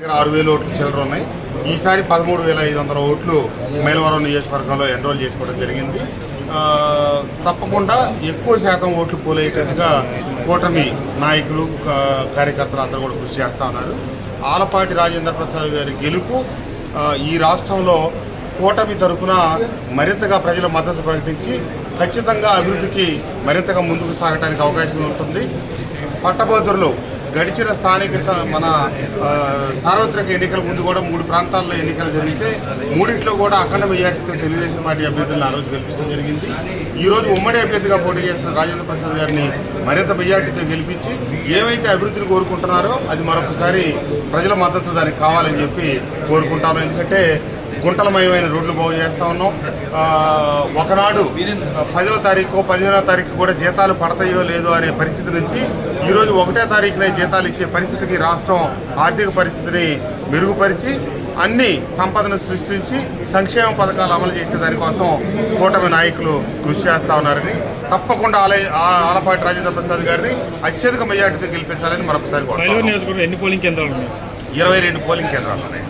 దగ్గర ఆరు వేల ఓట్లు చిల్లర ఉన్నాయి. ఈసారి పదమూడు వేల ఐదు వందల ఓట్లు మేలవరం నియోజకవర్గంలో ఎన్రోల్ చేసుకోవడం జరిగింది. తప్పకుండా ఎక్కువ శాతం ఓట్లు పోలేటట్టుగా కూటమి నాయకులు కార్యకర్తలు అందరూ కూడా కృషి చేస్తూ ఉన్నారు. ఆలపాటి రాజేంద్ర ప్రసాద్ గారి గెలుపు ఈ రాష్ట్రంలో కూటమి తరపున మరింతగా ప్రజల మద్దతు ప్రకటించి ఖచ్చితంగా అభివృద్ధికి మరింతగా ముందుకు సాగడానికి అవకాశం ఉంటుంది. పట్టభద్రులు గడిచిన స్థానిక మన సార్వత్రిక ఎన్నికల ముందు కూడా మూడు ప్రాంతాల్లో ఎన్నికలు జరిగితే మూడిట్లో కూడా అఖండ మెజార్టీతో తెలుగుదేశం పార్టీ అభ్యర్థులను ఆ రోజు గెలిపించడం జరిగింది. ఈ రోజు ఉమ్మడి అభ్యర్థిగా పోటీ చేసిన రాజేంద్ర ప్రసాద్ గారిని మరింత మెజార్టీతో గెలిపించి ఏమైతే అభివృద్ధిని కోరుకుంటున్నారో అది మరొకసారి ప్రజల మద్దతు దానికి కావాలని చెప్పి కోరుకుంటాను. ఎందుకంటే గుంటలమయమైన రోడ్లు బాగు చేస్తా ఉన్నాం. ఒకనాడు పదో తారీఖు పదిహేనో తారీఖు కూడా జీతాలు పడతాయో లేదో అనే పరిస్థితి నుంచి ఈరోజు ఒకటో తారీఖున జీతాలు ఇచ్చే పరిస్థితికి రాష్ట్రం ఆర్థిక పరిస్థితిని మెరుగుపరిచి అన్ని సంపదను సృష్టించి సంక్షేమ పథకాలు అమలు చేసే దానికోసం కూటమి నాయకులు కృషి చేస్తా ఉన్నారని తప్పకుండా ఆలయ ఆ- ఆలపాటి రాజేంద్ర ప్రసాద్ గారిని అత్యధిక మెజార్టీతో గెలిపించాలని మరొకసారి ఇరవై రెండు పోలింగ్ కేంద్రాలు ఉన్నాయి.